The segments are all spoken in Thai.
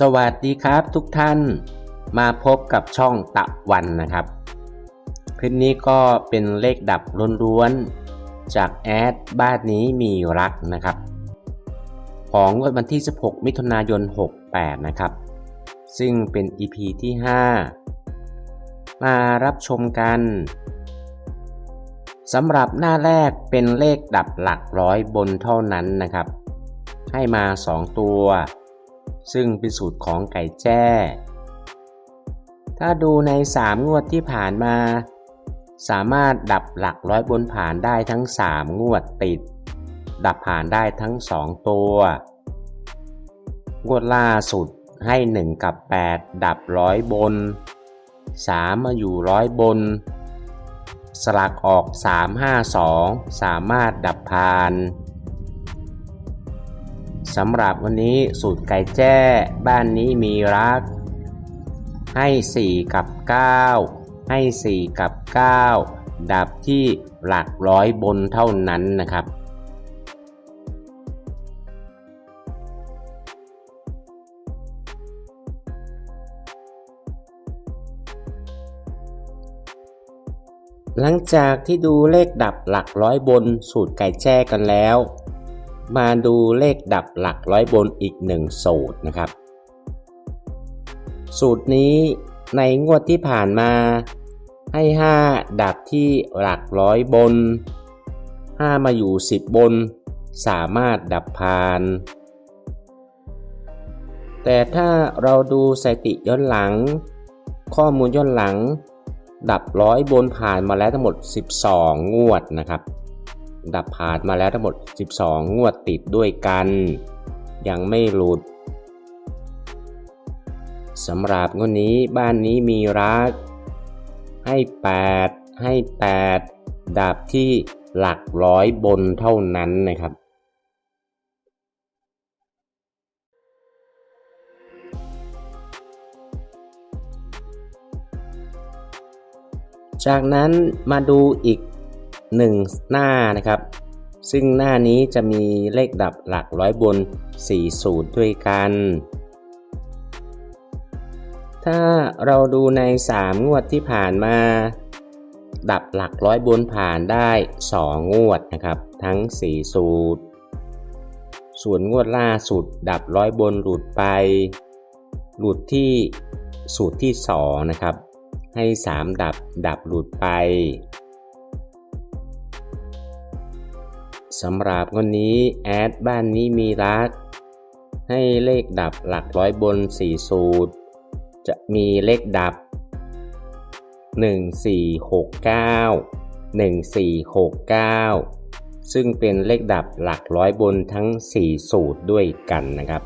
สวัสดีครับทุกท่านมาพบกับช่องตะวันนะครับ คลิปนี้ก็เป็นเลขดับล้วนๆ จากแอดบ้านนี้มีรักนะครับ ของวันที่ 16 มิถุนายน 68 นะครับ ซึ่งเป็น EP ที่ 5 มารับชมกันสำหรับหน้าแรกเป็นเลขดับหลักร้อยบนเท่านั้นนะครับ ให้มา 2 ตัว ซึ่งเป็นสูตรของไก่แจ้ ถ้าดูใน 3 งวดที่ผ่านมา สามารถดับหลักร้อยบนผ่านได้ทั้ง 3 งวดติด ดับผ่านได้ทั้ง 2 ตัว งวดล่าสุดให้ 1 กับ 8 ดับร้อยบน 3 มาอยู่ร้อยบน สลักออก 352 สามารถดับผ่าน สำหรับวันนี้สูตรไก่แจ้บ้านนี้มีรัก ให้ 4 กับ 9 ให้ 4 กับ 9 ดับที่หลักร้อยบนเท่านั้นนะครับหลังจากที่ดูเลขดับหลักร้อยบนสูตรไก่แจ้กันแล้ว มาดูเลขดับหลักร้อยบนอีกหนึ่งสูตรนะครับ สูตรนี้ในงวดที่ผ่านมาให้ 5 ดับที่หลักร้อยบน 5 มาอยู่ 10 บน สามารถดับผ่าน แต่ถ้าเราดูสถิติย้อนหลัง ข้อมูลย้อนหลัง ดับร้อยบนผ่านมาแล้วทั้งหมด 12 งวดนะครับ ดับผ่านมาแล้วทั้งหมด 12 งวดติดด้วยกัน ยังไม่หลุดสำหรับงวดนี้บ้านนี้มีรัก ให้ 8 ให้ 8 ดับที่หลักร้อยบนเท่านั้นนะครับ จากนั้นมาดูอีก 1 หน้านะครับ ซึ่งหน้านี้จะมีเลขดับหลักร้อยบน 4 สูตรด้วยกัน ถ้าเราดูใน 3 งวดที่ผ่านมา ดับหลักร้อยบนผ่านได้ 2 งวดนะครับ ทั้ง 4 สูตร ส่วนงวดล่าสุดดับร้อยบนหลุดไป หลุดที่สูตรที่ 2 นะครับให้ 3 ดับดับหลุดไป สำหรับวันนี้แอดบ้านนี้มีรัก ให้เลขดับหลักร้อยบน 4 สูตร จะมีเลขดับ 1469 1469 ซึ่งเป็นเลขดับหลักร้อยบนทั้ง 4 สูตรด้วยกันนะครับ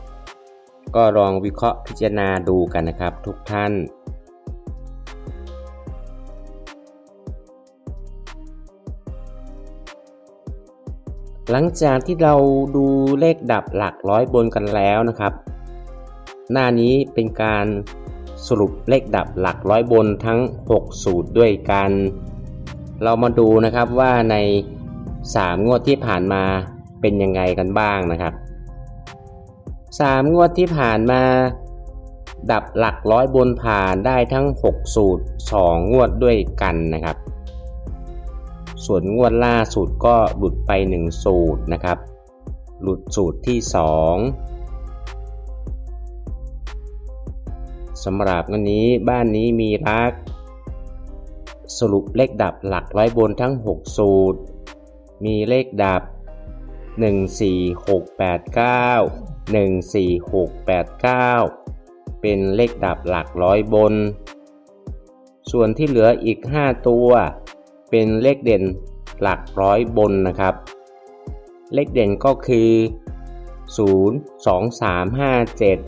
ก็ลองวิเคราะห์พิจารณาดูกันนะครับทุกท่าน หลังจากที่เราดูเลขดับหลักร้อยบนกันแล้วนะครับ หน้านี้เป็นการสรุปเลขดับหลักร้อยบนทั้ง 6 สูตรด้วยกัน เรามาดูนะครับว่าใน 3 งวดที่ผ่านมาเป็นยังไงกันบ้างนะครับ 3 งวดที่ผ่านมา ดับหลักร้อยบนผ่านได้ทั้ง 6 สูตร 2 งวดด้วยกันนะครับ ส่วนงวดล่าสุดก็หลุดไป 1 สูตรนะครับ หลุดสูตรที่ 2สำหรับวันนี้บ้านนี้มีรัก สรุปเลขดับหลักร้อยบนทั้ง 6 สูตร มีเลขดับ 14689 14689 เป็นเลขดับหลักร้อยบน ส่วนที่เหลืออีก 5 ตัว เป็นเลขเด่นหลักร้อยบนนะครับ เลขเด่นก็คือ 0 2 3 5 7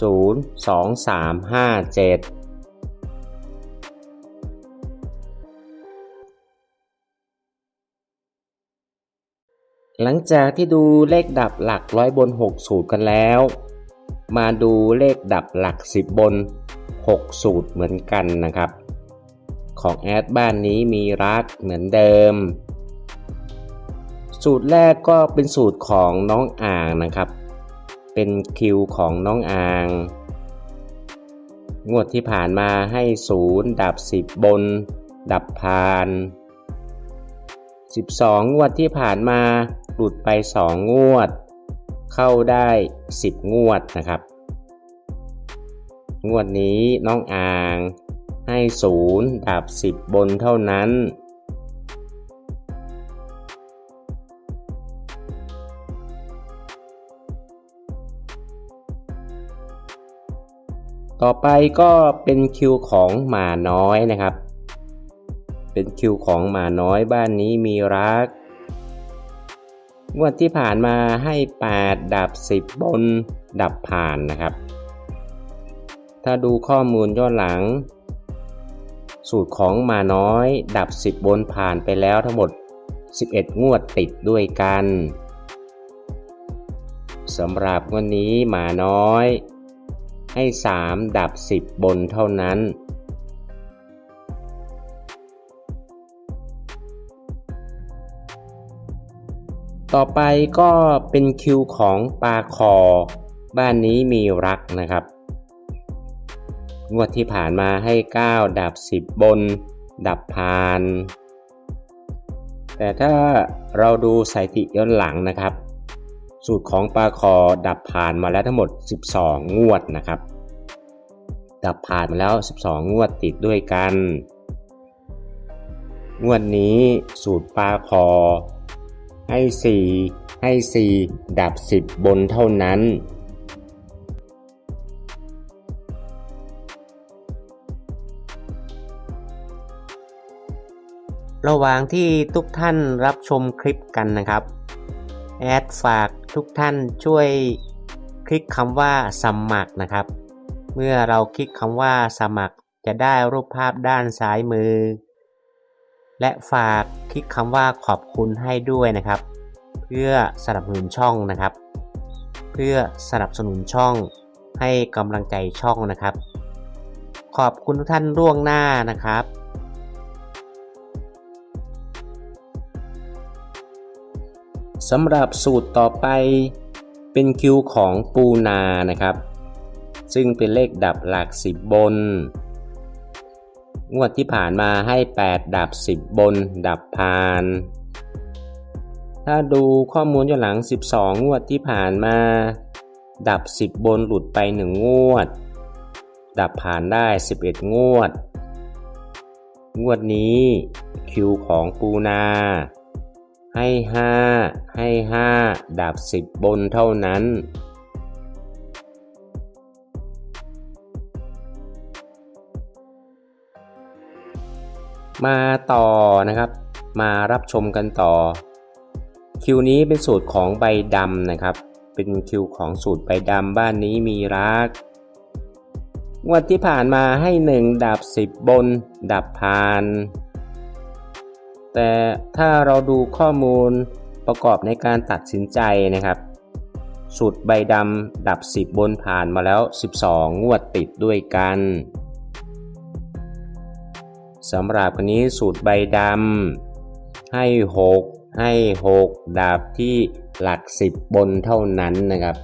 0 2 3 5 7 หลังจากที่ดูเลขดับหลักร้อยบน 6 สูตรกันแล้ว มาดูเลขดับหลัก 10 บน 6 สูตรเหมือนกันนะครับ ของแอดบ้านนี้มีรักเหมือนเดิม สูตรแรกก็เป็นสูตรของน้องอ่างนะครับ เป็นคิวของน้องอ่าง งวดที่ผ่านมาให้ศูนย์ดับสิบบน ดับพาน 12 งวดที่ผ่านมาหลุดไป 2 งวด เข้าได้ 10 งวดนะครับ งวดนี้น้องอ่าง ให้ศูนย์ดับ 10 บนเท่านั้น ต่อไปก็เป็นคิวของหมาน้อยนะครับ เป็นคิวของหมาน้อยบ้านนี้มีรักงวดที่ผ่านมาให้ 8 ดับ 10 บน ดับผ่านนะครับ ถ้าดูข้อมูลย้อนหลัง สูตรของหมาน้อย ดับ 10 บนผ่านไปแล้วทั้งหมด 11 งวดติดด้วยกันสำหรับวันนี้หมาน้อย ให้ 3 ดับ 10 บนเท่านั้น ต่อไปก็เป็นคิวของปลาคอ บ้านนี้มีรักนะครับ งวดที่ผ่านมาให้ 9 ดับ 10 บน ดับพาน แต่ถ้าเราดูสถิติย้อนหลังนะครับ สูตรของปลาคอดับผ่านมาแล้วทั้งหมด 12 งวดนะครับ ดับผ่านมาแล้ว 12 งวดติดด้วยกัน งวดนี้สูตรปลาคอให้ 4 ให้ 4 ดับ 10 บนเท่านั้น ระหว่างที่ทุกท่านรับชมคลิปกันนะครับ แอดฝากทุกท่านช่วยคลิกคำว่าสมัครนะครับ เมื่อเราคลิกคำว่าสมัครจะได้รูปภาพด้านซ้ายมือ และฝากคลิกคำว่าขอบคุณให้ด้วยนะครับ เพื่อสนับสนุนช่องนะครับ เพื่อสนับสนุนช่องให้กำลังใจช่องนะครับ ขอบคุณทุกท่านล่วงหน้านะครับ สำหรับสูตรต่อไปเป็นคิวของปูนานะครับ ซึ่งเป็นเลขดับหลัก 10 บน งวดที่ผ่านมาให้ 8 ดับ 10 บน ดับพาน ถ้าดูข้อมูลย้อนหลัง 12 งวดที่ผ่านมา ดับ 10 บนหลุดไป 1 งวด ดับผ่านได้ 11 งวด งวดนี้คิวของปูนา ให้ 5 ให้ 5 ดับ 10 บนเท่านั้น มาต่อนะครับ มารับชมกันต่อ คิวนี้เป็นสูตรของใบดำนะครับ เป็นคิวของสูตรใบดำบ้านนี้มีรักงวดที่ผ่านมาให้ 1 ดับ 10 บน ดับพาน แต่ถ้าเราดูข้อมูลประกอบในการตัดสินใจนะครับ สูตรใบดำดับ 10 บนผ่านมาแล้ว 12 งวดติดด้วยกันสำหรับวันนี้สูตรใบดำให้ 6 ให้ 6 ดับที่หลัก 10 บนเท่านั้นนะครับ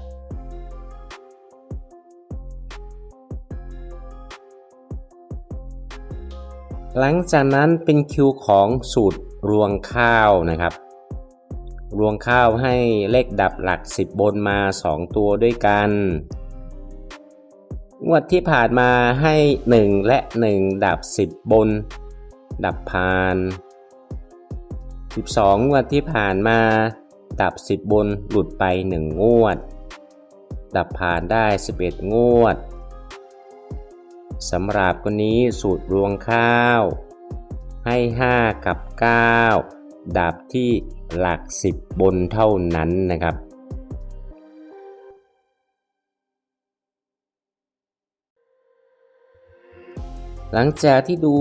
หลังจากนั้นเป็นคิวของสูตรรวงข้าวนะครับ รวงข้าวให้เลขดับหลัก 10 บนมา 2 ตัวด้วยกันงวดที่ผ่านมาให้ 1 และ 1 ดับ 10 บน ดับพาน 12 งวดที่ผ่านมา ดับ 10 บนหลุดไป 1 งวด ดับผ่านได้ 11 งวด สำหรับคนนี้สูตรรวงข้าว ให้ 5 กับ 9 ดับที่หลัก 10 บนเท่านั้นนะครับ หลังจากที่ดู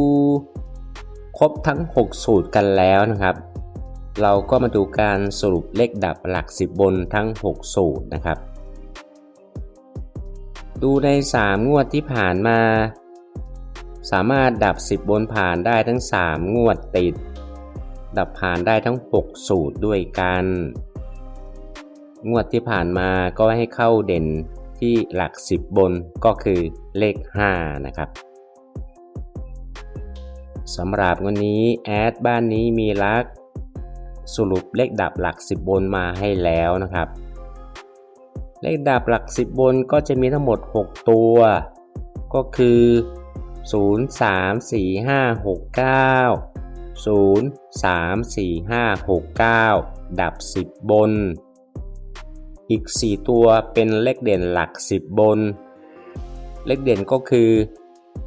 ครบทั้ง 6 สูตรกันแล้วนะครับ เราก็มาดูการสรุปเลขดับหลัก 10 บนทั้ง 6 สูตรนะครับ ดูใน 3 งวดที่ผ่านมา สามารถดับ 10 บนผ่านได้ทั้ง 3 งวดติด ดับผ่านได้ทั้ง 6 สูตรด้วยกัน งวดที่ผ่านมาก็ให้เข้าเด่นที่หลัก 10 บนก็คือเลข 5 นะครับสำหรับวันนี้แอดบ้านนี้มีลัก สรุปเลขดับหลัก 10 บนมาให้แล้วนะครับ เลขดับหลัก 10 บนก็จะมีทั้งหมด 6 ตัว ก็คือ 0 3 4 5 6 9 0 3 4 5 6 9 ดับ 10 บน อีก 4 ตัวเป็นเลขเด่นหลัก 10 บน เลขเด่นก็คือ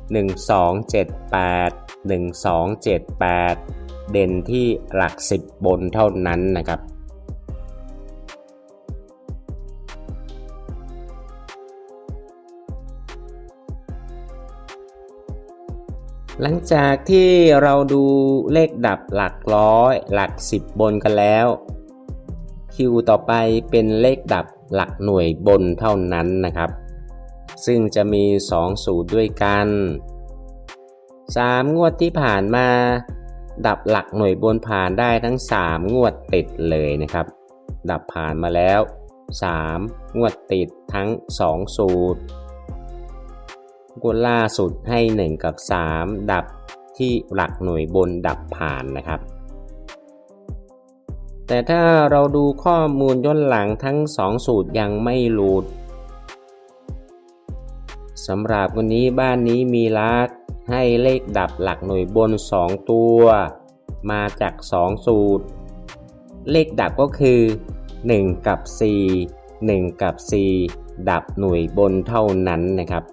1 2 7 8 1 2 7 8 เด่นที่หลัก 10 บนเท่านั้นนะครับ หลังจากที่เราดูเลขดับหลักร้อย หลัก10บนกันแล้ว คิวต่อไปเป็นเลขดับหลักหน่วยบนเท่านั้นนะครับ ซึ่งจะมี 2 สูตรด้วยกัน 3 งวดที่ผ่านมา ดับหลักหน่วยบนผ่านได้ทั้ง 3 งวดติดเลยนะครับ ดับผ่านมาแล้ว 3 งวดติดทั้ง 2 สูตร งวดล่าสุดให้ 1 กับ 3 ดับที่หลักหน่วยบนดับผ่านนะครับ แต่ถ้าเราดูข้อมูลย้อนหลังทั้ง 2 สูตรยังไม่หลุดสำหรับวันนี้บ้านนี้มีลักให้เลขดับหลักหน่วยบน 2 ตัว มาจาก 2 สูตร เลขดับก็คือ 1 กับ 4 1 กับ 4 ดับหน่วยบนเท่านั้นนะครับ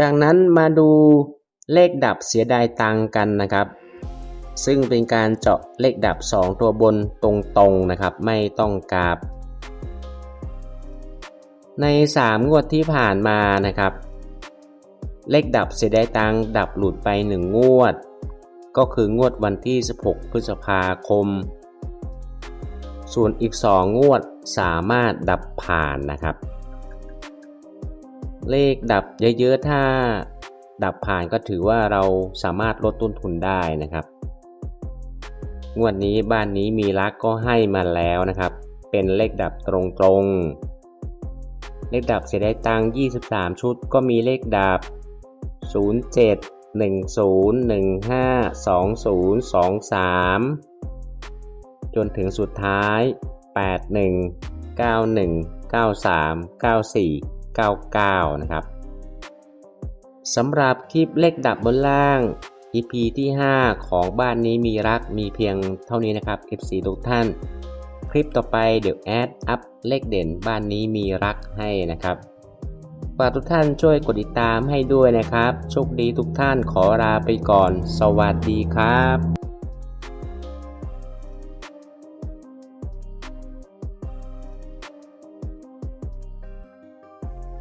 จากนั้นมาดูเลขดับเสียดายตังกันนะครับ ซึ่งเป็นการเจาะเลขดับ 2 ตัวบนตรงๆนะครับ ไม่ต้องกราบ ใน 3 งวดที่ผ่านมานะครับ เลขดับเสียดายตังดับหลุดไป 1 งวด ก็คืองวดวันที่ 16 พฤษภาคม ส่วนอีก 2 งวดสามารถดับผ่านนะครับ เลขดับเยอะๆ ถ้าดับผ่านก็ถือว่าเราสามารถลดต้นทุนได้นะครับ งวดนี้บ้านนี้มีรักก็ให้มาแล้วนะครับ เป็นเลขดับตรงๆ เลขดับเสียได้ตังค์23 ชุด ก็มีเลขดับ 07 10 15 20 23 จนถึงสุดท้าย 81 91 93 94 99 นะครับสำหรับคลิปเลขดับบนล่าง EP ที่ 5 ของบ้านนี้มีรักมีเพียงเท่านี้นะครับ FC ทุกท่าน คลิปต่อไปเดี๋ยวแอดอัพเลขเด่นบ้านนี้มีรักให้นะครับฝากทุกท่านช่วยกดติดตามให้ด้วยนะครับ โชคดีทุกท่านขอลาไปก่อน สวัสดีครับ